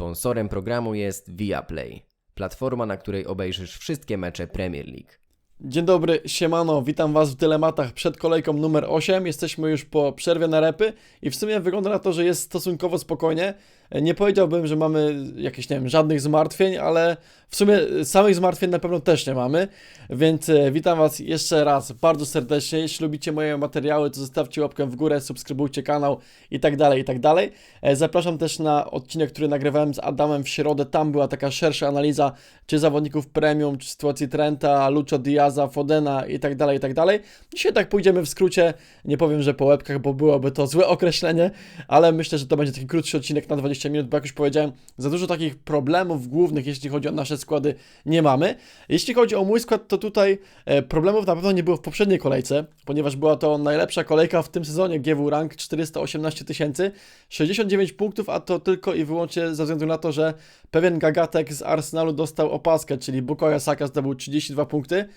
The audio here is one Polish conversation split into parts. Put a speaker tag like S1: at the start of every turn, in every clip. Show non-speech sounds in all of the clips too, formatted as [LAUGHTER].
S1: Sponsorem programu jest Viaplay, platforma, na której obejrzysz wszystkie mecze Premier League.
S2: Dzień dobry, siemano, witam Was w dylematach przed kolejką numer 8. Jesteśmy już po przerwie na repy i w sumie wygląda na to, że jest stosunkowo spokojnie. Nie powiedziałbym, że mamy jakieś, nie wiem, żadnych zmartwień, ale w sumie samych zmartwień na pewno też nie mamy. Więc e, witam Was jeszcze raz bardzo serdecznie. Jeśli lubicie moje materiały, to zostawcie łapkę w górę, subskrybujcie kanał i tak dalej, i tak dalej. E, Zapraszam też na odcinek, który nagrywałem z Adamem w środę. Tam była taka szersza analiza czy zawodników premium, czy sytuacji Trenta, Lucho Diaza, Fodena i tak dalej, i tak dalej. Dzisiaj tak pójdziemy w skrócie. Nie powiem, że po łebkach, bo byłoby to złe określenie, ale myślę, że to będzie taki krótszy odcinek na 20 minut, bo jak już powiedziałem, za dużo takich problemów głównych, jeśli chodzi o nasze składy, nie mamy. Jeśli chodzi o mój skład, to tutaj e, problemów na pewno nie było w poprzedniej kolejce, ponieważ była to najlepsza kolejka w tym sezonie GW Rank 418 tysięcy, 69 punktów, a to tylko i wyłącznie ze względu na to, że pewien gagatek z Arsenalu dostał opaskę, czyli Bukayo Saka zdobył 32 punkty.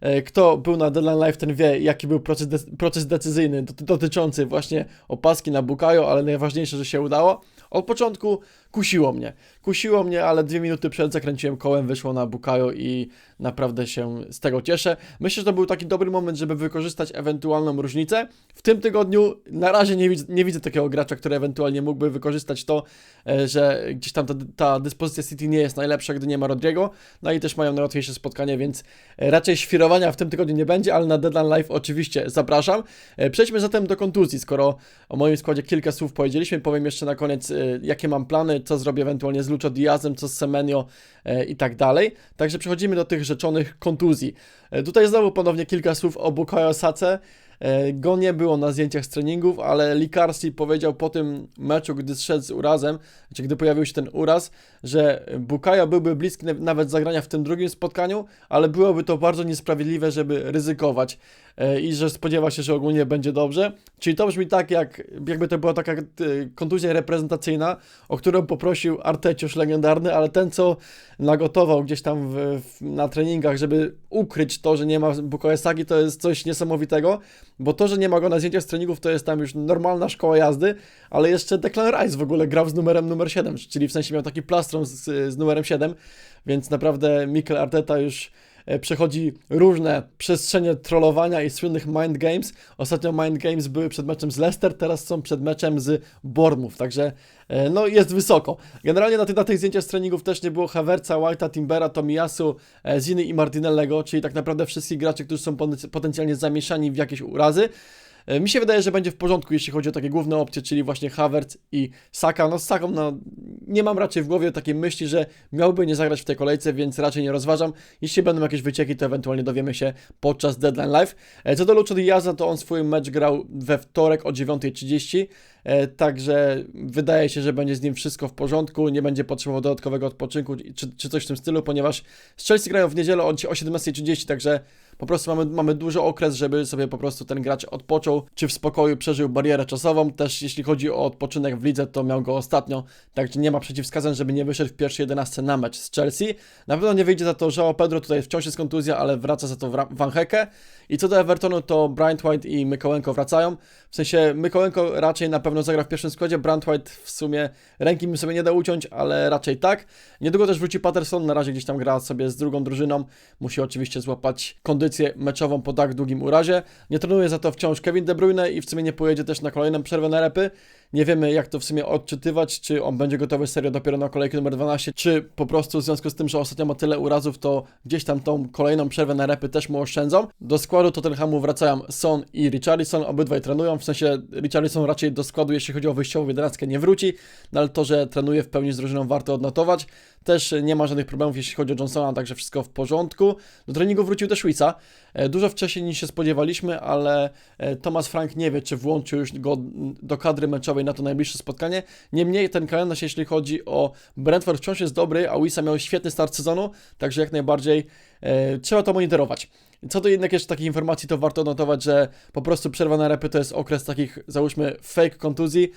S2: E, Kto był na Deadline Live, ten wie, jaki był proces, de- proces decyzyjny doty- dotyczący właśnie opaski na Bukayo, ale najważniejsze, że się udało. Od początku kusiło mnie. Kusiło mnie, ale dwie minuty przed zakręciłem kołem, wyszło na Bukayo i naprawdę się z tego cieszę. Myślę, że to był taki dobry moment, żeby wykorzystać ewentualną różnicę. W tym tygodniu na razie nie, widzę- nie widzę takiego gracza, który ewentualnie mógłby wykorzystać to, e, że gdzieś tam ta, ta dyspozycja City nie jest najlepsza, gdy nie ma Rodriego. No i też mają najłatwiejsze spotkanie, więc e, raczej świrowania w tym tygodniu nie będzie, ale na Deadline Live oczywiście zapraszam. E, Przejdźmy zatem do kontuzji, skoro o moim składzie kilka słów powiedzieliśmy. Powiem jeszcze na koniec, jakie mam plany, co zrobię ewentualnie z Lucho Diazem, co z Semenio e, i tak dalej. Także przechodzimy do tych rzeczonych kontuzji. E, Tutaj znowu ponownie kilka słów o Bukayo Sace. E, Go nie było na zdjęciach z treningów, ale Likarski powiedział po tym meczu, gdy zszedł z urazem, czy gdy pojawił się ten uraz, że Bukayo byłby bliski na- nawet zagrania w tym drugim spotkaniu, ale byłoby to bardzo niesprawiedliwe, żeby ryzykować i że spodziewa się, że ogólnie będzie dobrze. Czyli to brzmi tak, jak, jakby to była taka e, kontuzja reprezentacyjna, o którą poprosił Arteciusz legendarny, ale ten, co nagotował gdzieś tam w, w, na treningach, żeby ukryć to, że nie ma Bukayo Sagi, to jest coś niesamowitego, bo to, że nie ma go na zdjęciach z treningów, to jest tam już normalna szkoła jazdy, ale jeszcze Declan Rice w ogóle grał z numerem numer 7, czyli w sensie miał taki plastron z, z numerem 7, więc naprawdę Mikel Arteta już e, przechodzi różne przestrzenie trollowania i słynnych mind games. Ostatnio mind games były przed meczem z Leicester, teraz są przed meczem z Bournemouth, także e, no jest wysoko. Generalnie na, tych- na tych zdjęciach z treningów też nie było Havertza, White'a, Timbera, Tomiyasu, e, Ziny i Martinellego, czyli tak naprawdę wszystkich graczy, którzy są poten- potencjalnie zamieszani w jakieś urazy. E, Mi się wydaje, że będzie w porządku, jeśli chodzi o takie główne opcje, czyli właśnie Havertz i Saka. No z Saką, no nie mam raczej w głowie takiej myśli, że miałby nie zagrać w tej kolejce, więc raczej nie rozważam. Jeśli będą jakieś wycieki, to ewentualnie dowiemy się podczas Deadline Live. E, Co do Lucho Diaza, to on swój mecz grał we wtorek o 9.30, e, także wydaje się, że będzie z nim wszystko w porządku, nie będzie potrzebował dodatkowego odpoczynku czy, czy coś w tym stylu, ponieważ Chelsea grają w niedzielę o, o 17.30, także po prostu mamy, mamy duży okres, żeby sobie po prostu ten gracz odpoczął, czy w spokoju przeżył barierę czasową. Też jeśli chodzi o odpoczynek w lidze, to miał go ostatnio, także nie ma przeciwwskazań, żeby nie wyszedł w pierwszej 11 na mecz z Chelsea. Na pewno nie wyjdzie za to João Pedro, tutaj wciąż jest kontuzja, ale wraca za to Van Hecke. I co do Evertonu, to Brian White i Mykołenko wracają. W sensie Mykołenko raczej na pewno zagra w pierwszym składzie, Brand White w sumie ręki mi sobie nie da uciąć, ale raczej tak. Niedługo też wróci Patterson, na razie gdzieś tam gra sobie z drugą drużyną. Musi oczywiście złapać kondycję meczową po tak długim urazie. Nie trenuje za to wciąż Kevin De Bruyne i w sumie nie pojedzie też na kolejną przerwę na repy. Nie wiemy jak to w sumie odczytywać, czy on będzie gotowy serio dopiero na kolejkę numer 12, czy po prostu w związku z tym, że ostatnio ma tyle urazów, to gdzieś tam tą kolejną przerwę na repy też mu oszczędzą. Do składu Tottenhamu wracają Son i Richarlison, obydwaj trenują, w sensie Richarlison raczej do składu, jeśli chodzi o wyjściową jedenastkę, nie wróci, no ale to, że trenuje w pełni z drużyną warto odnotować. Też nie ma żadnych problemów, jeśli chodzi o Johnsona, także wszystko w porządku. Do treningu wrócił też Szwica. E, Dużo wcześniej niż się spodziewaliśmy, ale e, Thomas Frank nie wie, czy włączył już go do kadry meczowej na to najbliższe spotkanie. Niemniej ten kalendarz, jeśli chodzi o Brentford, wciąż jest dobry, a Wisa miał świetny start sezonu, także jak najbardziej e, trzeba to monitorować. Co do jednak jeszcze takich informacji, to warto notować, że po prostu przerwa na repy to jest okres takich, załóżmy, fake kontuzji,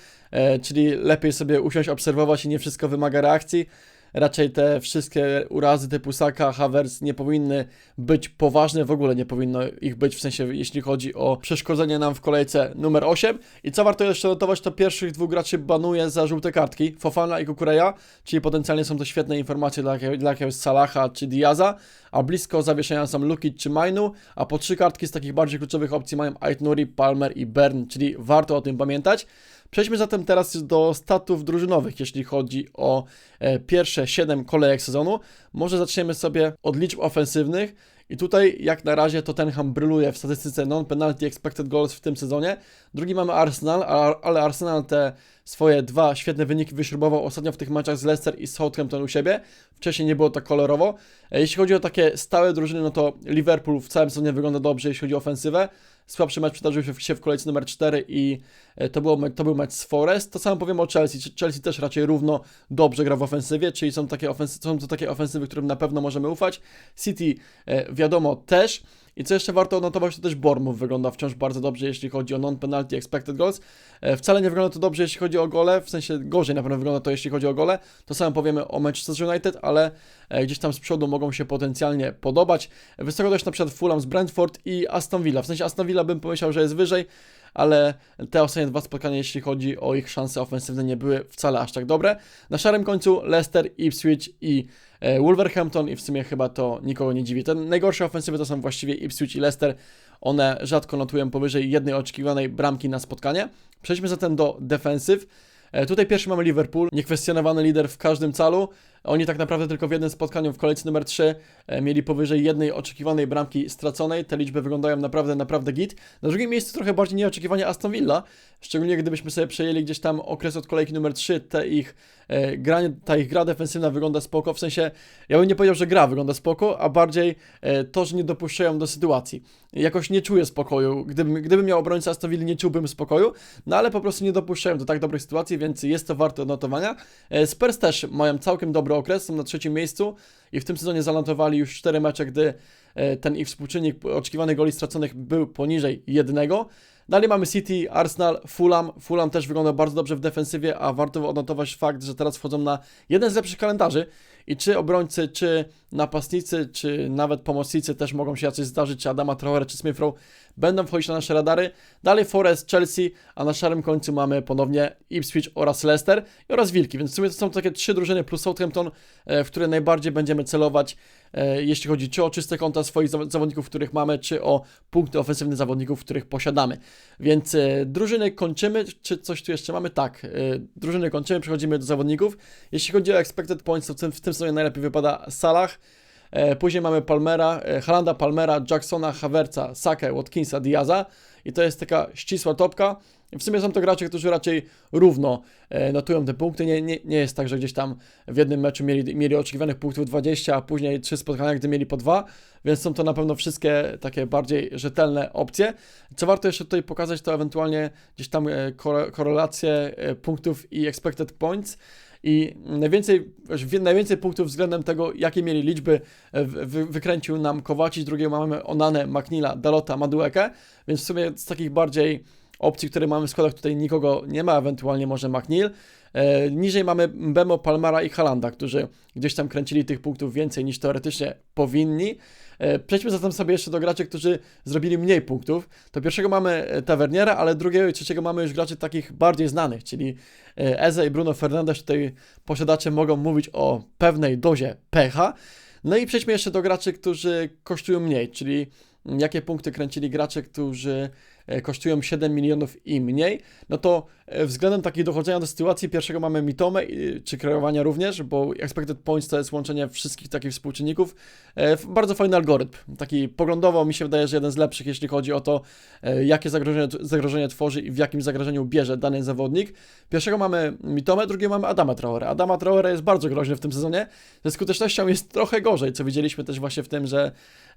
S2: czyli lepiej sobie usiąść, obserwować i nie wszystko wymaga reakcji. Raczej te wszystkie urazy typu Saka, Havertz nie powinny być poważne, w ogóle nie powinno ich być, w sensie jeśli chodzi o przeszkodzenie nam w kolejce numer 8. I co warto jeszcze notować, to pierwszych dwóch graczy banuje za żółte kartki, Fofana i Kukureya, czyli potencjalnie są to świetne informacje dla, dla jakiegoś Salaha czy Diaza, a blisko zawieszenia są Lukic czy Mainu, a po trzy kartki z takich bardziej kluczowych opcji mają Ait Nuri, Palmer i Bern, czyli warto o tym pamiętać. Przejdźmy zatem teraz do statów drużynowych, jeśli chodzi o e, pierwsze 7 kolejek sezonu. Może zaczniemy sobie od liczb ofensywnych. I tutaj, jak na razie, Tottenham bryluje w statystyce non-penalty expected goals w tym sezonie. Drugi mamy Arsenal, ale Arsenal te swoje dwa świetne wyniki wyśrubował ostatnio w tych meczach z Leicester i Southampton u siebie. Wcześniej nie było tak kolorowo. E, Jeśli chodzi o takie stałe drużyny, no to Liverpool w całym sezonie wygląda dobrze, jeśli chodzi o ofensywę. Słabszy mecz przydarzył się w- kolejce numer 4 i e, to, było, to był mecz z Forest. To samo powiem o Chelsea. Ch- Chelsea też raczej równo dobrze gra w ofensywie, czyli są, takie ofensy- są to takie ofensywy, którym na pewno możemy ufać. City e, wiadomo też. I co jeszcze warto odnotować, to też Bournemouth wygląda wciąż bardzo dobrze, jeśli chodzi o non-penalty expected goals. E, Wcale nie wygląda to dobrze, jeśli chodzi o gole, w sensie gorzej na pewno wygląda to, jeśli chodzi o gole. To samo powiemy o Manchester United, ale e, gdzieś tam z przodu mogą się potencjalnie podobać. Wysoko też na przykład Fulham z Brentford i Aston Villa. W sensie Aston Villa bym pomyślał, że jest wyżej, ale te ostatnie dwa spotkania, jeśli chodzi o ich szanse ofensywne, nie były wcale aż tak dobre. Na szarym końcu Leicester, Ipswich i e, Wolverhampton i w sumie chyba to nikogo nie dziwi. Te najgorsze ofensywy to są właściwie Ipswich i Leicester. One rzadko notują powyżej jednej oczekiwanej bramki na spotkanie. Przejdźmy zatem do defensyw. E, Tutaj pierwszy mamy Liverpool, niekwestionowany lider w każdym calu. Oni tak naprawdę tylko w jednym spotkaniu w kolejce numer 3 e, mieli powyżej jednej oczekiwanej bramki straconej. Te liczby wyglądają naprawdę, naprawdę git. Na drugim miejscu trochę bardziej nieoczekiwanie Aston Villa, szczególnie gdybyśmy sobie przejęli gdzieś tam okres od kolejki numer 3, te ich e, granie, ta ich gra defensywna wygląda spoko, w sensie ja bym nie powiedział, że gra wygląda spoko, a bardziej e, to, że nie dopuszczają do sytuacji. Jakoś nie czuję spokoju. Gdybym, gdybym miał obrońcę Aston Villa, nie czułbym spokoju, no ale po prostu nie dopuszczają do tak dobrych sytuacji, więc jest to warte odnotowania. E, Spurs też mają całkiem dobry okres, są na trzecim miejscu i w tym sezonie zanotowali już 4 mecze, gdy e, ten ich współczynnik oczekiwanych goli straconych był poniżej jednego. Dalej mamy City, Arsenal, Fulham. Fulham też wygląda bardzo dobrze w defensywie, a warto odnotować fakt, że teraz wchodzą na jeden z lepszych kalendarzy i czy obrońcy, czy napastnicy, czy nawet pomocnicy też mogą się jacyś zdarzyć, czy Adama Traore, czy Smith Rowe będą wchodzić na nasze radary. Dalej Forest, Chelsea, a na szarym końcu mamy ponownie Ipswich oraz Leicester oraz Wilki, więc w sumie to są takie trzy drużyny plus Southampton, e, w które najbardziej będziemy celować, e, jeśli chodzi czy o czyste konta swoich zaw- zawodników, których mamy, czy o punkty ofensywne zawodników, których posiadamy. Więc e, drużyny kończymy, czy coś tu jeszcze mamy? Tak, drużyny kończymy, przechodzimy do zawodników. Jeśli chodzi o expected points, to w tym, w sezonie najlepiej wypada Salah, Później mamy Palmera, e, Halanda, Palmera, Jacksona, Havertza, Sakę, Watkinsa, Diaza i to jest taka ścisła topka. W sumie są to gracze, którzy raczej równo e, notują te punkty. Nie, nie, nie jest tak, że gdzieś tam w jednym meczu mieli, mieli oczekiwanych punktów 20, a później trzy spotkania, gdy mieli po dwa, więc są to na pewno wszystkie takie bardziej rzetelne opcje. Co warto jeszcze tutaj pokazać, to ewentualnie gdzieś tam e, kore- korelacje e, punktów i expected points. I najwięcej, najwięcej punktów względem tego, jakie mieli liczby, e, wy, wy- wykręcił nam Kowacic, drugiego mamy Onanę, Maknila, Dalota, Maduekę, więc w sumie z takich bardziej opcji, które mamy w składach tutaj nikogo nie ma, ewentualnie może McNeil. E, niżej mamy Mbemo, Palmara i Halanda, którzy gdzieś tam kręcili tych punktów więcej niż teoretycznie powinni. E, przejdźmy zatem sobie jeszcze do graczy, którzy zrobili mniej punktów. To pierwszego mamy e, Taverniera, ale drugiego i trzeciego mamy już graczy takich bardziej znanych, czyli e, Eze i Bruno Fernandes. Tutaj posiadacze mogą mówić o pewnej dozie pecha. No i przejdźmy jeszcze do graczy, którzy kosztują mniej, czyli jakie punkty kręcili gracze, którzy kosztują 7 milionów i mniej, no to względem takiej dochodzenia do sytuacji pierwszego mamy Mitome, y, czy kreowania również, bo expected points to jest łączenie wszystkich takich współczynników. E, Bardzo fajny algorytm, taki poglądowo mi się wydaje, że jeden z lepszych, jeśli chodzi o to, e, jakie zagrożenie, zagrożenie tworzy i w jakim zagrożeniu bierze dany zawodnik. Pierwszego mamy Mitome, drugiego mamy Adama Traore. Adama Traore jest bardzo groźny w tym sezonie, ze skutecznością jest trochę gorzej, co widzieliśmy też właśnie w tym, że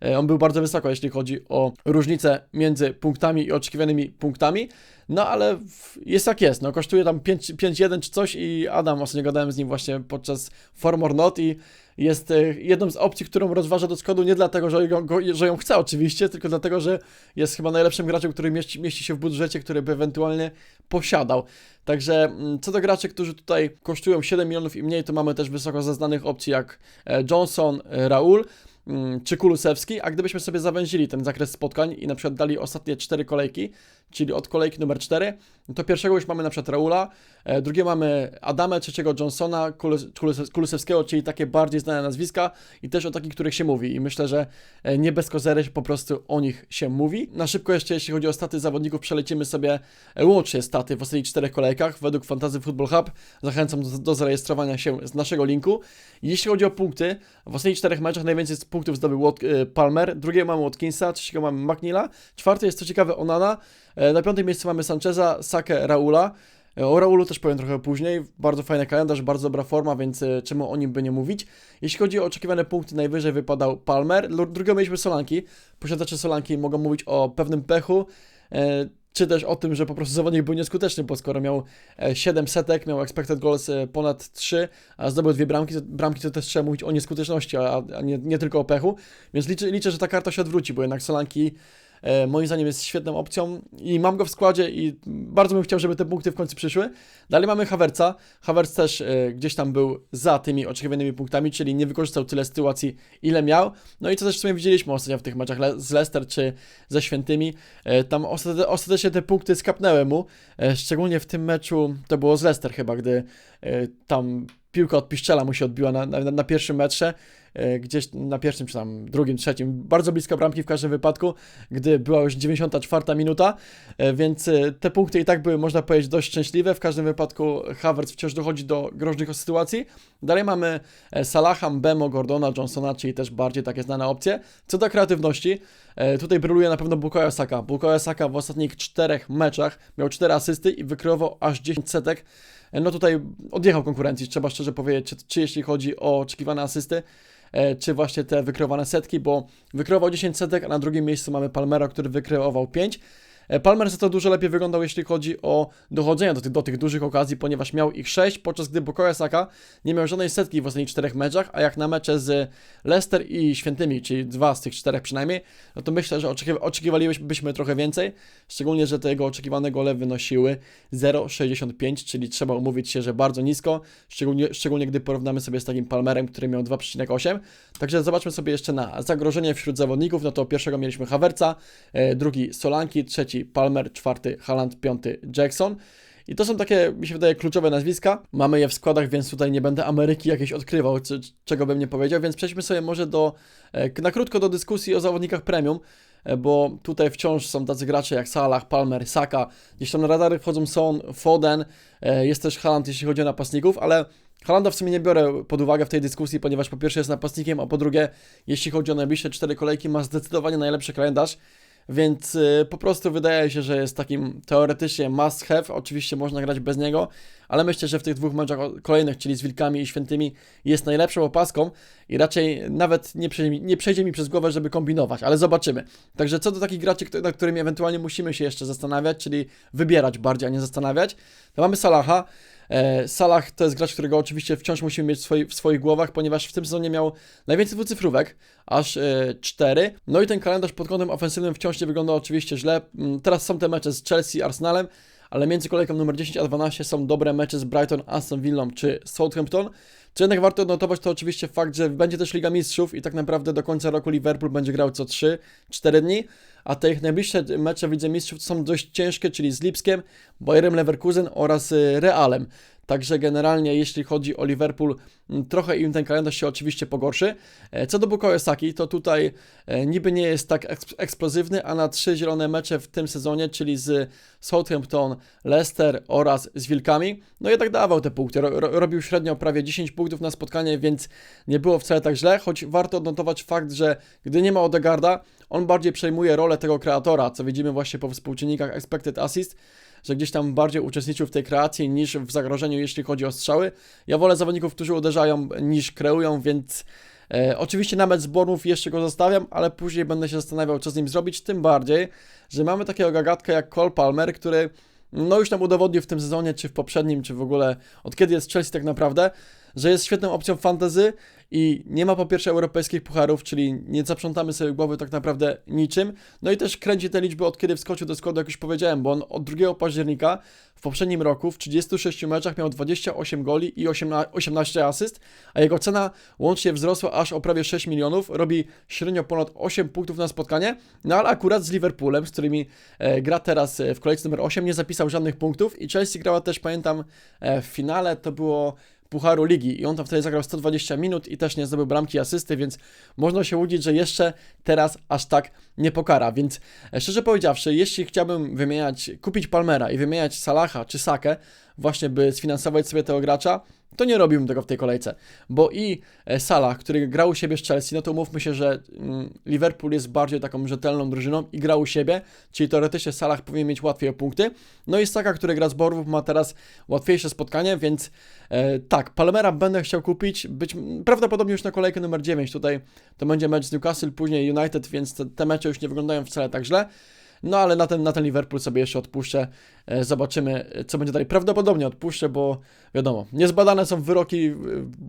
S2: e, on był bardzo wysoko, jeśli chodzi o różnicę między punktami i oczekiwanymi punktami. No ale jest jak jest, no kosztuje tam 5 5-1 czy coś i Adam, ostatnio gadałem z nim właśnie podczas Form or Not i jest e, jedną z opcji, którą rozważa do składu nie dlatego, że, go, że ją chce oczywiście, tylko dlatego, że jest chyba najlepszym graczem, który mieści, mieści się w budżecie, który by ewentualnie posiadał. Także mm, co do graczy, którzy tutaj kosztują 7 milionów i mniej, to mamy też wysoko zaznanych opcji jak e, Johnson, e, Raul mm, czy Kulusewski, a gdybyśmy sobie zawęzili ten zakres spotkań i na przykład dali ostatnie 4 kolejki, czyli od kolejki numer 4, to pierwszego już mamy na przykład Raula, e, drugie mamy Adamę, trzeciego Johnsona, Kulus- Kulus- Kulusewskiego, czyli takie bardziej znane nazwiska i też o takich, których się mówi i myślę, że e, nie bez kozery po prostu o nich się mówi. Na szybko jeszcze jeśli chodzi o staty zawodników, przelecimy sobie e, łącznie staty w ostatnich czterech kolejkach według Fantasy Football Hub. Zachęcam do, do zarejestrowania się z naszego linku. Jeśli chodzi o punkty, w ostatnich czterech meczach najwięcej punktów zdobył Palmer, drugiego mamy Watkinsa, trzeciego mamy McNeila, czwarty jest co ciekawe Onana, na piątym miejscu mamy Sancheza, Sakę, Raula. E, O Raulu też powiem trochę później. Bardzo fajny kalendarz, bardzo dobra forma, więc e, czemu o nim by nie mówić. Jeśli chodzi o oczekiwane punkty, najwyżej wypadał Palmer. Drugiego mieliśmy Solanki. Posiadacze Solanki mogą mówić o pewnym pechu, e, czy też o tym, że po prostu zawodnik był nieskuteczny, bo skoro miał e, 7 setek, miał expected goals e, ponad 3, a zdobył dwie bramki, to, bramki to też trzeba mówić o nieskuteczności, a, nie, nie tylko o pechu. Więc liczę, liczę, że ta karta się odwróci, bo jednak Solanki e, moim zdaniem jest świetną opcją i mam go w składzie i bardzo bym chciał, żeby te punkty w końcu przyszły. Dalej mamy Havertza. Havertz też e, gdzieś tam był za tymi oczekiwanymi punktami, czyli nie wykorzystał tyle sytuacji, ile miał. No i co też w sumie widzieliśmy ostatnio w tych meczach z Leicester czy ze Świętymi. E, tam ostate- ostatecznie te punkty skapnęły mu, e, szczególnie w tym meczu, to było z Leicester chyba, gdy e, tam piłka od Piszczela mu się odbiła na, na, na pierwszym metrze, e, gdzieś na pierwszym czy tam drugim, trzecim, bardzo blisko bramki w każdym wypadku, gdy była już 94 minuta, e, więc e, te punkty i tak były, można powiedzieć, dość szczęśliwe. W każdym wypadku Havertz wciąż dochodzi do groźnych sytuacji. Dalej mamy e, Salaha, Bemo, Gordona, Johnsona, czyli też bardziej takie znane opcje. Co do kreatywności, e, tutaj bryluje na pewno Bukayo Saka. Bukayo Saka w ostatnich czterech meczach miał 4 asysty i wykreował aż 10 setek. No tutaj odjechał konkurencji, trzeba szczerze powiedzieć, czy, czy jeśli chodzi o oczekiwane asysty, e, czy właśnie te wykreowane setki, bo wykreował 10 setek, a na drugim miejscu mamy Palmera, który wykreował 5. E, Palmer za to dużo lepiej wyglądał, jeśli chodzi o dochodzenie do tych, do tych dużych okazji, ponieważ miał ich 6, podczas gdy Bukayo Saka nie miał żadnej setki w ostatnich czterech meczach, a jak na mecze z Leicester i Świętymi, czyli dwa z tych czterech przynajmniej, no to myślę, że oczekiwa- oczekiwalibyśmy trochę więcej, szczególnie, że te jego oczekiwane gole wynosiły 0,65, czyli trzeba umówić się, że bardzo nisko, szczególnie, szczególnie gdy porównamy sobie z takim Palmerem, który miał 2,8. Także zobaczmy sobie jeszcze na zagrożenie wśród zawodników, no to pierwszego mieliśmy Havertza, e, drugi Solanki, trzeci Palmer, czwarty Haaland, piąty Jackson. I to są takie, mi się wydaje, kluczowe nazwiska. Mamy je w składach, więc tutaj nie będę Ameryki jakiejś odkrywał, czego bym nie powiedział, więc przejdźmy sobie może do, e, na krótko do dyskusji o zawodnikach premium, e, bo tutaj wciąż są tacy gracze jak Salah, Palmer, Saka, gdzieś tam na radary wchodzą Son, Foden, e, jest też Haaland, jeśli chodzi o napastników, ale Halanda w sumie nie biorę pod uwagę w tej dyskusji, ponieważ po pierwsze jest napastnikiem, a po drugie, jeśli chodzi o najbliższe cztery kolejki, ma zdecydowanie najlepszy kalendarz, więc y, po prostu wydaje się, że jest takim teoretycznie must have. Oczywiście można grać bez niego, ale myślę, że w tych dwóch meczach kolejnych, czyli z Wilkami i Świętymi, jest najlepszą opaską i raczej nawet nie przejdzie, mi- nie przejdzie mi przez głowę, żeby kombinować, ale zobaczymy. Także co do takich graczy, nad którymi ewentualnie musimy się jeszcze zastanawiać, czyli wybierać bardziej, a nie zastanawiać, to mamy Salaha. E, Salah to jest gracz, którego oczywiście wciąż musimy mieć w, swoi, w swoich głowach, ponieważ w tym sezonie miał najwięcej dwucyfrówek, aż e, 4. No i ten kalendarz pod kątem ofensywnym wciąż nie wygląda oczywiście źle. Mm, Teraz są te mecze z Chelsea, Arsenalem, ale między kolejką numer 10 a 12 są dobre mecze z Brighton, Aston Villą czy Southampton. Co jednak warto odnotować to oczywiście fakt, że będzie też Liga Mistrzów i tak naprawdę do końca roku Liverpool będzie grał co 3-4 dni, a te ich najbliższe mecze w Lidze Mistrzów są dość ciężkie, czyli z Lipskiem, Bayerem Leverkusen oraz y, Realem. Także generalnie jeśli chodzi o Liverpool, m, trochę im ten kalendarz się oczywiście pogorszy. E, Co do Bukayo Saki, to tutaj e, niby nie jest tak eks- eksplozywny, a na trzy zielone mecze w tym sezonie, czyli z Southampton, Leicester oraz z Wilkami, no jednak dawał te punkty. Ro, ro, robił średnio prawie 10 punktów na spotkanie, więc nie było wcale tak źle, choć warto odnotować fakt, że gdy nie ma Odegarda, on bardziej przejmuje rolę tego kreatora, co widzimy właśnie po współczynnikach expected assist, że gdzieś tam bardziej uczestniczył w tej kreacji niż w zagrożeniu, jeśli chodzi o strzały. Ja wolę zawodników, którzy uderzają niż kreują, więc e, oczywiście na mecz z Bormów jeszcze go zostawiam, ale później będę się zastanawiał, co z nim zrobić, tym bardziej, że mamy takiego gagatka jak Cole Palmer, który no już nam udowodnił w tym sezonie, czy w poprzednim, czy w ogóle od kiedy jest Chelsea tak naprawdę, że jest świetną opcją fantasy i nie ma po pierwsze europejskich pucharów, czyli nie zaprzątamy sobie głowy tak naprawdę niczym. No i też kręci te liczby od kiedy wskoczył do składu, jak już powiedziałem, bo on od 2 października w poprzednim roku w 36 meczach miał 28 goli i 18 asyst, a jego cena łącznie wzrosła aż o prawie 6 milionów, robi średnio ponad 8 punktów na spotkanie, no ale akurat z Liverpoolem, z którymi e, gra teraz e, w kolejce numer 8, nie zapisał żadnych punktów i Chelsea grała też, pamiętam, e, w finale, to było Pucharu Ligi i on tam wtedy zagrał 120 minut i też nie zdobył bramki asysty, więc można się łudzić, że jeszcze teraz aż tak nie pokara, więc e, szczerze powiedziawszy, jeśli chciałbym wymieniać, kupić Palmera i wymieniać Salaha czy Sakę, właśnie by sfinansować sobie tego gracza, to nie robiłbym tego w tej kolejce, bo i e, Salah, który grał u siebie z Chelsea, no to umówmy się, że mm, Liverpool jest bardziej taką rzetelną drużyną i grał u siebie, czyli teoretycznie Salah powinien mieć łatwiej o punkty, no i Saka, który gra z Borów, ma teraz łatwiejsze spotkanie, więc e, tak, Palmera będę chciał kupić, być prawdopodobnie już na kolejkę numer 9, tutaj to będzie mecz z Newcastle, później United, więc te, te mecze już nie wyglądają wcale tak źle, no ale na ten, na ten Liverpool sobie jeszcze odpuszczę. E, zobaczymy, co będzie dalej. Prawdopodobnie odpuszczę, bo wiadomo, niezbadane są wyroki e,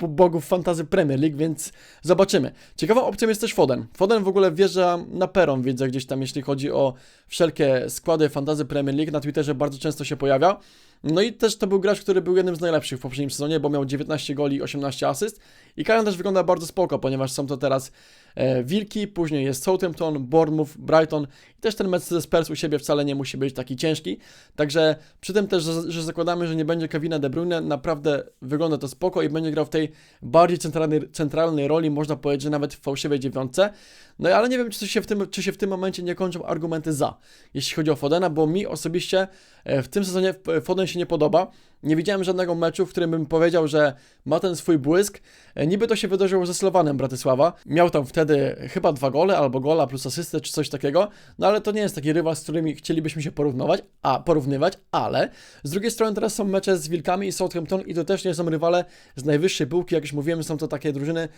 S2: bogów fantazy Premier League, więc zobaczymy. Ciekawą opcją jest też Foden. Foden w ogóle wjeżdża na peron, widzę gdzieś tam, jeśli chodzi o wszelkie składy fantazy Premier League. Na Twitterze bardzo często się pojawia. No i też to był gracz, który był jednym z najlepszych w poprzednim sezonie, bo miał 19 goli, 18 asyst. I kalendarz wygląda bardzo spoko, ponieważ są to teraz e, Wilki, później jest Southampton, Bournemouth, Brighton i też ten mecz ze Spurs u siebie wcale nie musi być taki ciężki. Także przy tym też, że, że zakładamy, że nie będzie Kevina De Bruyne, naprawdę wygląda to spoko i będzie grał w tej bardziej centralnej, centralnej roli, można powiedzieć, że nawet w fałszywej dziewiątce. No ale nie wiem, czy się, w tym, czy się w tym momencie nie kończą argumenty za, jeśli chodzi o Fodena, bo mi osobiście e, w tym sezonie Foden się nie podoba. Nie widziałem żadnego meczu, w którym bym powiedział, że ma ten swój błysk. E, niby to się wydarzyło ze Slowanem Bratysława. Miał tam wtedy chyba dwa gole, albo gola plus asystę, czy coś takiego. No ale to nie jest taki rywal, z którymi chcielibyśmy się porównywać, a porównywać, ale z drugiej strony teraz są mecze z Wilkami i Southampton i to też nie są rywale z najwyższej półki. Jak już mówiłem, są to takie drużyny,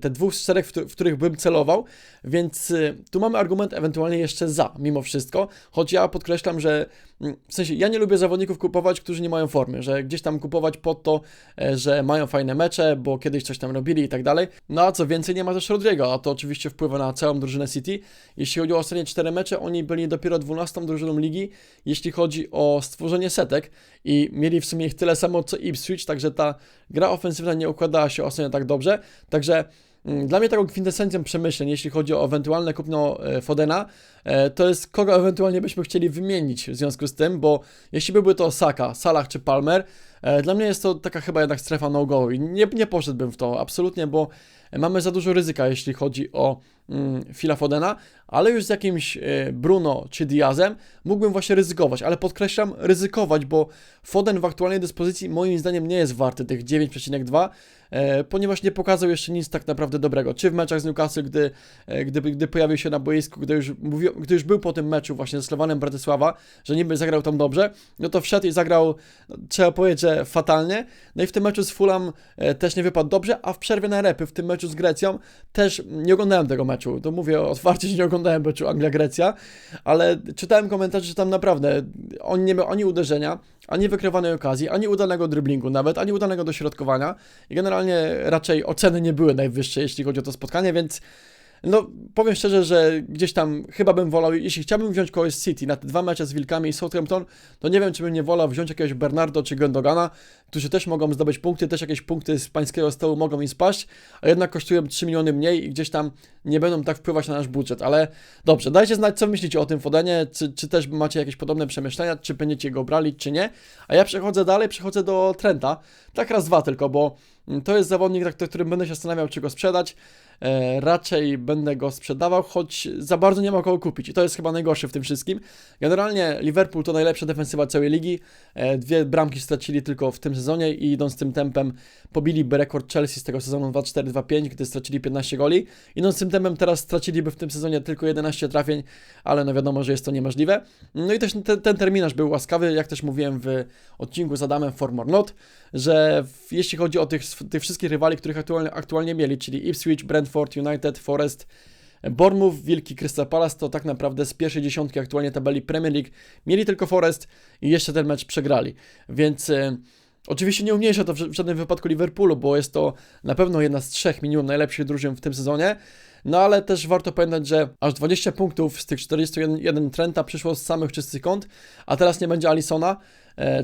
S2: te dwóch z czterech, w których bym celował. Więc y, tu mamy argument ewentualnie jeszcze za, mimo wszystko. Choć ja podkreślam, że w sensie ja nie lubię zawodników kupować, którzy nie mają formy, że gdzieś tam kupować pod to, e, że mają fajne mecze, bo kiedyś coś tam robili i tak dalej. No a co więcej, nie ma też Rodrigo, a to oczywiście wpływa na całą drużynę City. Jeśli chodzi o ostatnie cztery mecze, oni byli dopiero 12 drużyną ligi, jeśli chodzi o stworzenie setek i mieli w sumie ich tyle samo co Ipswich, także ta gra ofensywna nie układała się ostatnio tak dobrze. Także Mm, dla mnie taką kwintesencją przemyśleń, jeśli chodzi o ewentualne kupno e, Fodena, e, to jest kogo ewentualnie byśmy chcieli wymienić w związku z tym, bo jeśli byłby to Saka, Salah czy Palmer, e, dla mnie jest to taka chyba jednak strefa no-go i nie, nie poszedłbym w to absolutnie, bo mamy za dużo ryzyka, jeśli chodzi o mm, Phila Fodena, ale już z jakimś Bruno czy Diazem mógłbym właśnie ryzykować, ale podkreślam ryzykować, bo Foden w aktualnej dyspozycji moim zdaniem nie jest warty tych 9,2, E, ponieważ nie pokazał jeszcze nic tak naprawdę dobrego. Czy w meczach z Newcastle, gdy, e, gdy, gdy pojawił się na boisku, gdy już, gdy już był po tym meczu właśnie ze Slowanem Bratysława, że niby zagrał tam dobrze, no to wszedł i zagrał, trzeba powiedzieć, że fatalnie. No i w tym meczu z Fulham e, też nie wypadł dobrze, a w przerwie na repy, w tym meczu z Grecją, też nie oglądałem tego meczu. To mówię otwarcie, nie oglądałem meczu Anglia-Grecja, ale czytałem komentarze, że tam naprawdę on nie miał ani uderzenia, ani wykrywanej okazji, ani udanego driblingu nawet, ani udanego dośrodkowania. I generalnie raczej oceny nie były najwyższe, jeśli chodzi o to spotkanie, więc no, powiem szczerze, że gdzieś tam chyba bym wolał, jeśli chciałbym wziąć kogoś z City na te dwa mecze z Wilkami i Southampton, to nie wiem, czy bym nie wolał wziąć jakiegoś Bernardo czy Gondogana, którzy też mogą zdobyć punkty, też jakieś punkty z pańskiego stołu mogą im spaść, a jednak kosztują 3 miliony mniej i gdzieś tam nie będą tak wpływać na nasz budżet, ale dobrze, dajcie znać, co myślicie o tym Fodenie, czy, czy też macie jakieś podobne przemyślenia, czy będziecie go brali, czy nie, a ja przechodzę dalej, przechodzę do Trenta, tak raz, dwa tylko, bo to jest zawodnik, nad którym będę się zastanawiał, czy go sprzedać, E, raczej będę go sprzedawał, choć za bardzo nie ma kogo kupić i to jest chyba najgorsze w tym wszystkim. Generalnie Liverpool to najlepsza defensywa całej ligi, e, dwie bramki stracili tylko w tym sezonie i idąc tym tempem pobiliby rekord Chelsea z tego sezonu 2-4-2-5, gdy stracili 15 goli. Idąc tym tempem teraz straciliby w tym sezonie tylko 11 trafień, ale no wiadomo, że jest to niemożliwe. No i też ten, ten terminarz był łaskawy, jak też mówiłem w odcinku z Adamem For Not, że w, jeśli chodzi o tych, tych wszystkich rywali, których aktualnie, aktualnie mieli, czyli Ipswich, Brentford, United, Forest, Bournemouth, Wilki, Crystal Palace to tak naprawdę z pierwszej dziesiątki aktualnie tabeli Premier League mieli tylko Forest i jeszcze ten mecz przegrali. Więc e, oczywiście nie umniejsza to w żadnym wypadku Liverpoolu, bo jest to na pewno jedna z trzech minimum najlepszych drużyn w tym sezonie. No ale też warto pamiętać, że aż 20 punktów z tych 41 Trenta przyszło z samych czystych kąt, a teraz nie będzie Alisona,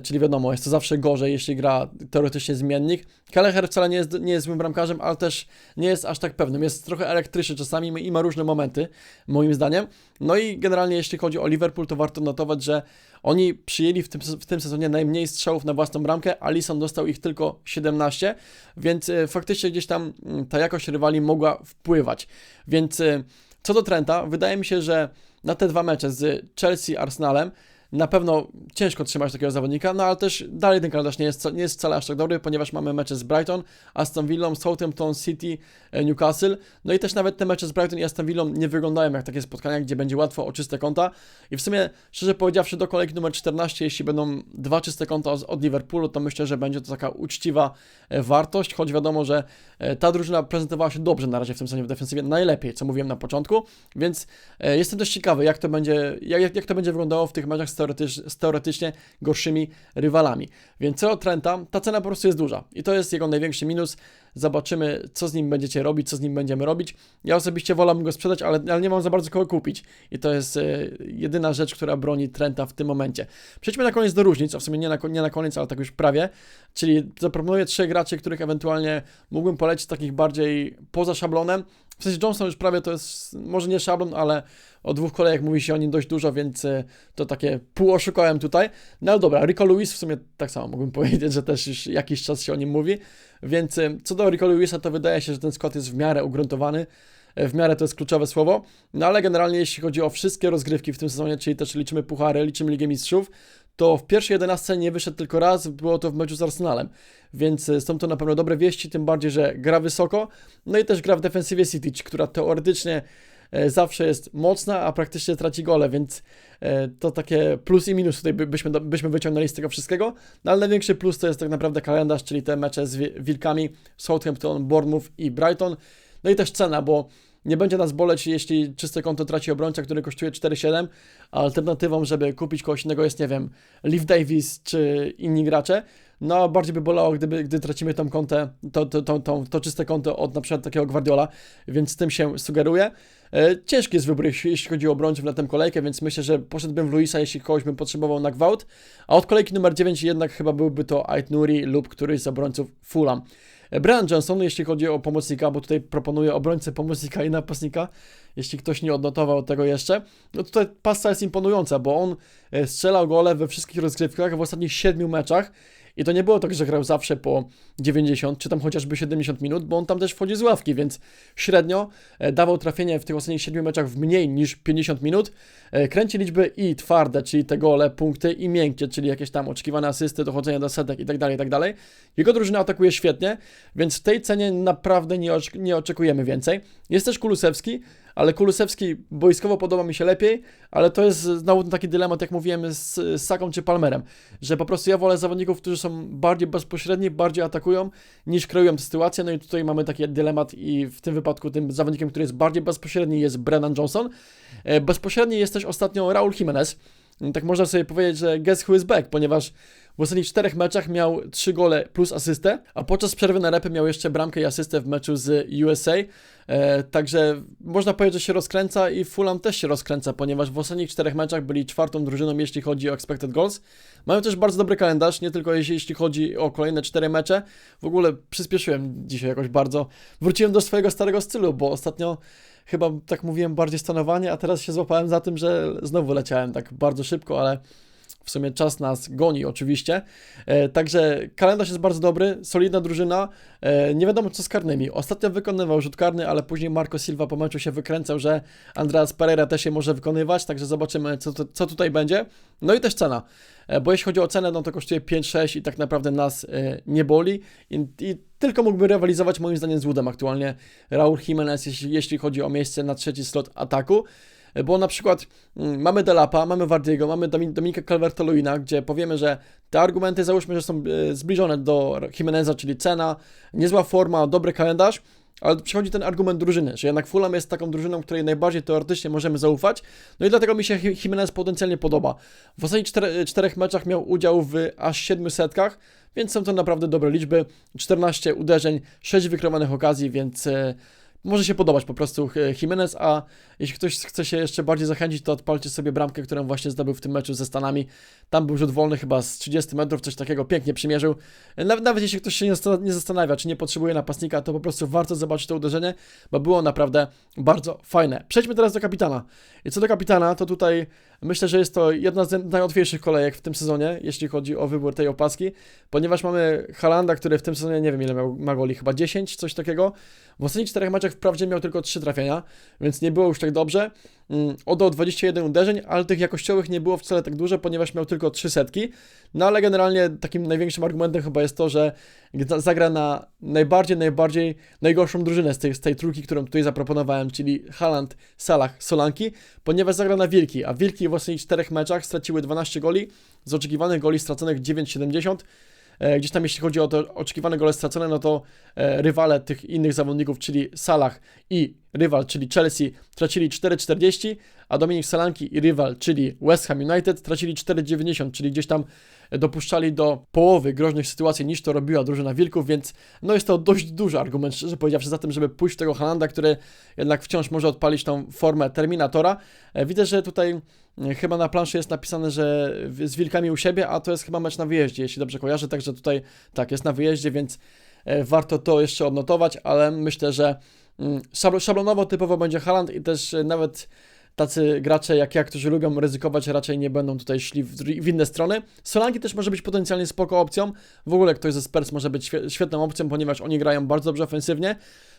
S2: czyli wiadomo, jest to zawsze gorzej, jeśli gra teoretycznie zmiennik. Kelleher wcale nie jest, nie jest złym bramkarzem, ale też nie jest aż tak pewnym. Jest trochę elektryczny czasami i ma różne momenty, moim zdaniem. No i generalnie jeśli chodzi o Liverpool, to warto notować, że oni przyjęli w tym, w tym sezonie najmniej strzałów na własną bramkę, Alisson dostał ich tylko 17, więc e, faktycznie gdzieś tam mm, ta jakość rywali mogła wpływać. Więc e, co do Trenta, wydaje mi się, że na te dwa mecze z Chelsea Arsenalem na pewno ciężko trzymać takiego zawodnika, no ale też dalej ten kalendarz nie jest, nie jest wcale aż tak dobry, ponieważ mamy mecze z Brighton, Aston Villą, Southampton City, e, Newcastle, no i też nawet te mecze z Brighton i Aston Villą nie wyglądają jak takie spotkania, gdzie będzie łatwo o czyste konta. I w sumie, szczerze powiedziawszy, do kolejki numer 14, jeśli będą dwa czyste konta od- Liverpoolu, to myślę, że będzie to taka uczciwa e, wartość, choć wiadomo, że e, ta drużyna prezentowała się dobrze na razie w tym sezonie w defensywie, najlepiej, co mówiłem na początku, więc jestem też ciekawy, jak to będzie, jak, jak to będzie wyglądało w tych meczach z, z teoretycznie gorszymi rywalami. Więc co Trenta, ta cena po prostu jest duża i to jest jego największy minus. Zobaczymy, co z nim będziecie robić, co z nim będziemy robić. Ja osobiście wolałbym go sprzedać, ale, ale nie mam za bardzo kogo kupić. I to jest e, jedyna rzecz, która broni Trenta w tym momencie. Przejdźmy na koniec do różnic, a w sumie nie na, nie na koniec, ale tak już prawie. Czyli zaproponuję trzech graczy, których ewentualnie mógłbym polecić, takich bardziej poza szablonem. W sensie Johnson już prawie to jest, może nie szablon, ale o dwóch kolejach mówi się o nim dość dużo, więc e, to takie pół oszukałem tutaj. No dobra, Rico Lewis w sumie tak samo mógłbym [LAUGHS] powiedzieć, że też już jakiś czas się o nim mówi. Więc e, co do Rico Lewisa, to wydaje się, że ten skład jest w miarę ugruntowany. E, W miarę to jest kluczowe słowo. No ale generalnie jeśli chodzi o wszystkie rozgrywki w tym sezonie, czyli też liczymy puchary, liczymy Ligę Mistrzów, to w pierwszej 11 nie wyszedł tylko raz, było to w meczu z Arsenalem. Więc e, są to na pewno dobre wieści, tym bardziej, że gra wysoko. No i też gra w defensywie City, która teoretycznie e, zawsze jest mocna, a praktycznie traci gole, więc e, to takie plus i minus tutaj by- byśmy, byśmy wyciągnęli z tego wszystkiego. No ale największy plus to jest tak naprawdę kalendarz, czyli te mecze z Wi- Wilkami, Southampton, Bournemouth i Brighton. No i też cena, bo nie będzie nas boleć, jeśli czyste konto traci obrońca, który kosztuje 4,7, a alternatywą, żeby kupić kogoś innego jest, nie wiem, Liv Davis czy inni gracze. No, bardziej by bolało, gdyby, gdy tracimy tą kontę, to, to, to, to, to czyste konto od na przykład takiego Guardiola, więc z tym się sugeruję. E, ciężki jest wybór, jeśli chodzi o obrońców na tę kolejkę, więc myślę, że poszedłbym w Luisa, jeśli kogoś bym potrzebował na gwałt, a od kolejki numer 9 jednak chyba byłby to Ait Nuri lub któryś z obrońców Fulham. Brian Johnson, jeśli chodzi o pomocnika, bo tutaj proponuję obrońcę, pomocnika i napastnika, jeśli ktoś nie odnotował tego jeszcze, no tutaj pasta jest imponująca, bo on e, strzelał gole we wszystkich rozgrywkach w ostatnich 7 meczach i to nie było tak, że grał zawsze po 90 czy tam chociażby 70 minut, bo on tam też wchodzi z ławki, więc średnio e, dawał trafienie w tych ostatnich 7 meczach w mniej niż 50 minut. E, Kręci liczby i twarde, czyli te gole, punkty i miękkie, czyli jakieś tam oczekiwane asysty, dochodzenia do setek i tak dalej, i tak. Jego drużyna atakuje świetnie, więc w tej cenie naprawdę nie oczekujemy więcej. Jest też Kulusewski, ale Kulusewski boiskowo podoba mi się lepiej, ale to jest znowu taki dylemat, jak mówiłem z, z Saką czy Palmerem, że po prostu ja wolę zawodników, którzy są bardziej bezpośredni, bardziej atakują, niż kreują tę sytuację, no i tutaj mamy taki dylemat i w tym wypadku tym zawodnikiem, który jest bardziej bezpośredni jest Brennan Johnson. E, Bezpośredni jest też ostatnio Raul Jimenez, tak można sobie powiedzieć, że guess who is back, ponieważ w ostatnich czterech meczach miał 3 gole plus asystę, a podczas przerwy na repy miał jeszcze bramkę i asystę w meczu z USA. E, także można powiedzieć, że się rozkręca i Fulham też się rozkręca, ponieważ w ostatnich czterech meczach byli czwartą drużyną, jeśli chodzi o expected goals. Mają też bardzo dobry kalendarz, nie tylko jeśli, jeśli chodzi o kolejne cztery mecze. W ogóle przyspieszyłem dzisiaj jakoś bardzo. Wróciłem do swojego starego stylu, bo ostatnio chyba tak mówiłem bardziej stanowanie, a teraz się złapałem za tym, że znowu leciałem tak bardzo szybko, ale w sumie czas nas goni oczywiście. E, także kalendarz jest bardzo dobry, solidna drużyna. E, nie wiadomo co z karnymi. Ostatnio wykonywał rzut karny, ale później Marco Silva po meczu się wykręcał, że Andreas Pereira też je może wykonywać, także zobaczymy co, co tutaj będzie. No i też cena. E, bo jeśli chodzi o cenę, no to kosztuje 5-6 i tak naprawdę nas nie boli. I, I tylko mógłby rywalizować moim zdaniem z Woodem aktualnie Raul Jimenez, jeśli, jeśli chodzi o miejsce na trzeci slot ataku. Bo na przykład mm, mamy Delapa, mamy Wardiego, mamy Domin- Dominika Calvert-Lewina, gdzie powiemy, że te argumenty załóżmy, że są e, zbliżone do Jimeneza, czyli cena, niezła forma, dobry kalendarz, ale przychodzi ten argument drużyny, że jednak Fulham jest taką drużyną, której najbardziej teoretycznie możemy zaufać, no i dlatego mi się Ji- Jimenez potencjalnie podoba. W ostatnich czter- czterech meczach miał udział w aż siedmiu setkach, więc są to naprawdę dobre liczby. 14 uderzeń, 6 wykrowanych okazji, więc e, może się podobać po prostu Jimenez, a jeśli ktoś chce się jeszcze bardziej zachęcić, to odpalcie sobie bramkę, którą właśnie zdobył w tym meczu ze Stanami. Tam był rzut wolny chyba z 30 metrów, coś takiego, pięknie przymierzył. Nawet, nawet jeśli ktoś się nie zastanawia, czy nie potrzebuje napastnika, to po prostu warto zobaczyć to uderzenie, bo było naprawdę bardzo fajne. Przejdźmy teraz do kapitana. I co do kapitana, to tutaj myślę, że jest to jedna z najłatwiejszych kolejek w tym sezonie, jeśli chodzi o wybór tej opaski, ponieważ mamy Halanda, który w tym sezonie nie wiem ile miał, ma goli, chyba 10, coś takiego. W ostatnich czterech meczach wprawdzie miał tylko 3 trafienia, więc nie było już tak dobrze. Mm, Oddał 21 uderzeń, ale tych jakościowych nie było wcale tak dużo, ponieważ miał tylko 3 setki. No ale generalnie takim największym argumentem chyba jest to, że zagra na najbardziej, najbardziej najgorszą drużynę z tej, z tej trójki, którą tutaj zaproponowałem, czyli Haaland, Salah, Solanki, ponieważ zagra na Wilki, a Wilki w ostatnich czterech meczach straciły 12 goli, z oczekiwanych goli straconych 9,70. E, Gdzieś tam jeśli chodzi o te oczekiwane gole stracone, no to e, rywale tych innych zawodników, czyli Salah i rywal, czyli Chelsea, tracili 4,40, a Dominik Solanki i rywal, czyli West Ham United, tracili 4,90, czyli gdzieś tam dopuszczali do połowy groźnych sytuacji niż to robiła drużyna Wilków, więc no jest to dość duży argument, szczerze powiedziawszy, za tym, żeby pójść w tego Halanda, który jednak wciąż może odpalić tą formę Terminatora. E, Widzę, że tutaj e, chyba na planszy jest napisane, że z Wilkami u siebie, a to jest chyba mecz na wyjeździe, jeśli dobrze kojarzę, także tutaj tak, jest na wyjeździe, więc e, warto to jeszcze odnotować, ale myślę, że mm, szablo- szablonowo typowo będzie Haaland i też nawet tacy gracze jak ja, którzy lubią ryzykować, raczej nie będą tutaj szli w, w inne strony. Solanki też może być potencjalnie spoko opcją. W ogóle ktoś ze Spurs może być świe- świetną opcją, ponieważ oni grają bardzo dobrze ofensywnie,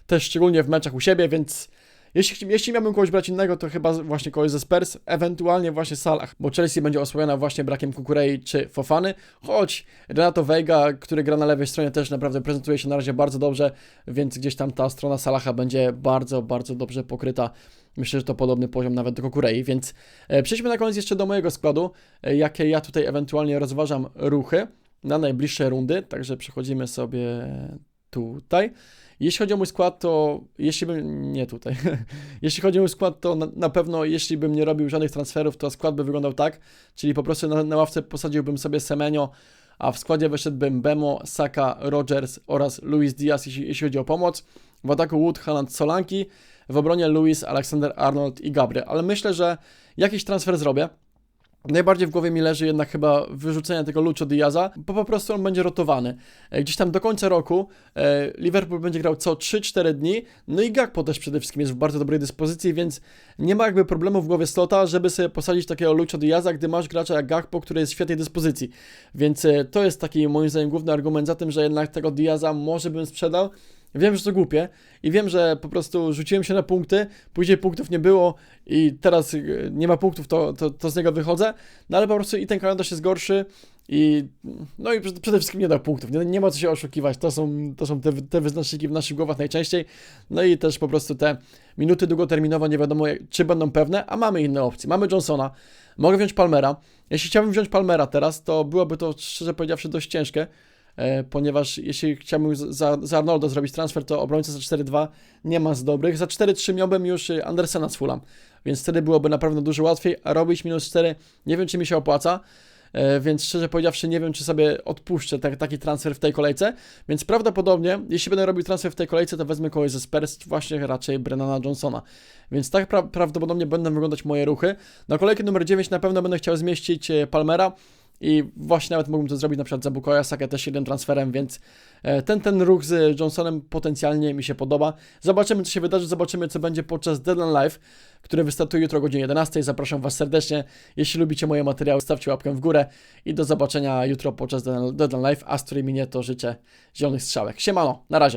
S2: też szczególnie w meczach u siebie, więc jeśli, jeśli miałbym kogoś brać innego, to chyba właśnie kogoś ze Spurs, ewentualnie właśnie Salah, bo Chelsea będzie osłojona właśnie brakiem Kukurei czy Fofany, choć Renato Veiga, który gra na lewej stronie też naprawdę prezentuje się na razie bardzo dobrze, więc gdzieś tam ta strona Salaha będzie bardzo, bardzo dobrze pokryta. Myślę, że to podobny poziom nawet do Kukurei, więc e, przejdźmy na koniec jeszcze do mojego składu, e, jakie ja tutaj ewentualnie rozważam ruchy na najbliższe rundy, także przechodzimy sobie tutaj. Jeśli chodzi o mój skład, to jeśli bym. Nie tutaj. [LAUGHS] jeśli chodzi o mój skład, to na, na pewno jeśli bym nie robił żadnych transferów, to skład by wyglądał tak. Czyli po prostu na, na ławce posadziłbym sobie Semenio, a w składzie wyszedłbym Bemo, Saka, Rogers oraz Luis Diaz, jeśli, jeśli chodzi o pomoc. W ataku Wood, Haaland, Solanki. W obronie Luis, Alexander Arnold i Gabry. Ale myślę, że jakiś transfer zrobię. Najbardziej w głowie mi leży jednak chyba wyrzucenie tego Lucho Diaza, bo po prostu on będzie rotowany. E, Gdzieś tam do końca roku e, Liverpool będzie grał co 3-4 dni, no i Gakpo też przede wszystkim jest w bardzo dobrej dyspozycji, więc nie ma jakby problemu w głowie Slota, żeby sobie posadzić takiego Lucho Diaza, gdy masz gracza jak Gakpo, który jest w świetnej dyspozycji. Więc e, to jest taki moim zdaniem główny argument za tym, że jednak tego Diaza może bym sprzedał. Wiem, że to głupie i wiem, że po prostu rzuciłem się na punkty, później punktów nie było i teraz y, nie ma punktów, to, to, to z niego wychodzę, no ale po prostu i ten kalendarz jest gorszy i no i przede wszystkim nie da punktów, nie, nie ma co się oszukiwać, to są, to są te, te wyznaczniki w naszych głowach najczęściej, no i też po prostu te minuty długoterminowe nie wiadomo czy będą pewne, a mamy inne opcje, mamy Johnsona, mogę wziąć Palmera, jeśli chciałbym wziąć Palmera teraz, to byłoby to szczerze powiedziawszy dość ciężkie, ponieważ jeśli chciałbym za, za Arnolda zrobić transfer, to obrońca za 4-2 nie ma z dobrych. Za 4-3 miałbym już y, Andersena z Fulham, więc wtedy byłoby na pewno dużo łatwiej, a robić minus 4 nie wiem, czy mi się opłaca. E, Więc szczerze powiedziawszy, nie wiem, czy sobie odpuszczę tak, taki transfer w tej kolejce. Więc prawdopodobnie, jeśli będę robił transfer w tej kolejce, to wezmę kogoś ze Spurs, właśnie raczej Brennana Johnsona. Więc tak pra prawdopodobnie będą wyglądać moje ruchy. Na kolejkę numer 9 na pewno będę chciał zmieścić e, Palmera. I właśnie nawet mógłbym to zrobić na przykład za Bukoya Sakę też jednym transferem, więc e, ten, ten ruch z Johnsonem potencjalnie mi się podoba. Zobaczymy, co się wydarzy, zobaczymy, co będzie podczas Deadline Live, który wystartuje jutro o godzinie 11. Zapraszam Was serdecznie. Jeśli lubicie moje materiały, stawcie łapkę w górę i do zobaczenia jutro podczas Deadline Live, a z którymi nie, to życzę zielonych strzałek. Siemano, na razie.